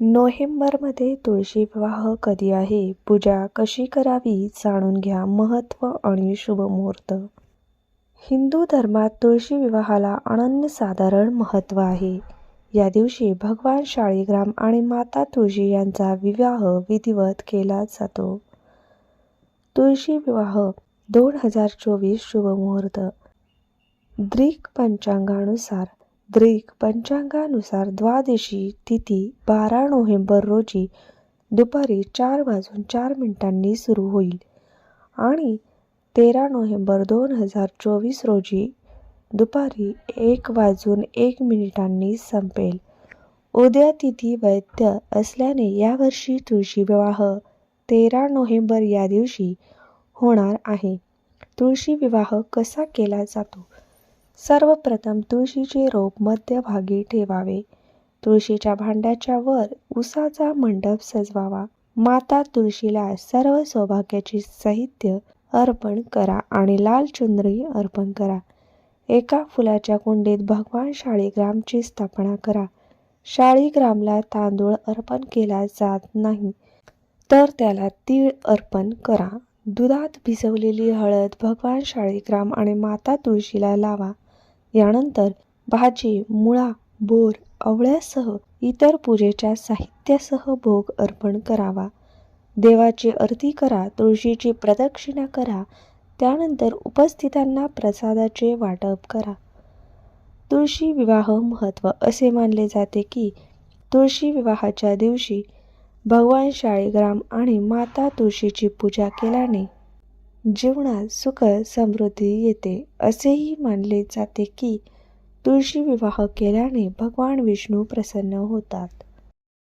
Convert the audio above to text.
नोव्हेंबरमध्ये तुळशी विवाह कधी आहे? पूजा कशी करावी? जाणून घ्या महत्त्व आणि शुभमुहूर्त हिंदू धर्मात तुळशी विवाहाला अनन्यसाधारण महत्त्व आहे. या दिवशी भगवान शाळीग्राम आणि माता तुळशी यांचा विवाह विधिवत केला जातो. तुळशी विवाह दोन हजार चोवीस शुभमुहूर्त ग्रीक पंचांगानुसार ग्रीक पंचांगानुसार द्वादशी तिथी बारा नोव्हेंबर रोजी दुपारी चार वाजून चार मिनिटांनी सुरू होईल. आणि तेरा नोव्हेंबर दोन हजार चोवीस रोजी दुपारी एक वाजून एक मिनिटांनी संपेल. उद्या तिथी वैद्य असल्याने यावर्षी तुळशी विवाह तेरा नोव्हेंबर या दिवशी होणार आहे. तुळशी विवाह कसा केला जातो? सर्वप्रथम तुळशीचे रोप मध्यभागी ठेवावे. तुळशीच्या भांड्याच्या वर उसाचा मंडप सजवावा. माता तुळशीला सर्व सौभाग्याची साहित्य अर्पण करा आणि लाल चुंदरी अर्पण करा. एका फुलाच्या कुंडीत भगवान शाळीग्रामची स्थापना करा. शाळीग्रामला तांदूळ अर्पण केला जात नाही तर त्याला तीळ अर्पण करा. दुधात भिजवलेली हळद भगवान शाळीग्राम आणि माता तुळशीला लावा. यानंतर भाजी मुळा बोर आवळ्यासह इतर पूजेच्या साहित्यासह भोग अर्पण करावा. देवाची आरती करा तुळशीची प्रदक्षिणा करा त्यानंतर उपस्थितांना प्रसादाचे वाटप करा. तुळशी विवाह महत्त्व असे मानले जाते की तुळशी विवाहाच्या दिवशी भगवान शाळीग्राम आणि माता तुळशीची पूजा केल्याने जीवनात सुख समृद्धी येते. असेही मानले जाते की तुळशी विवाह केल्याने भगवान विष्णू प्रसन्न होतात.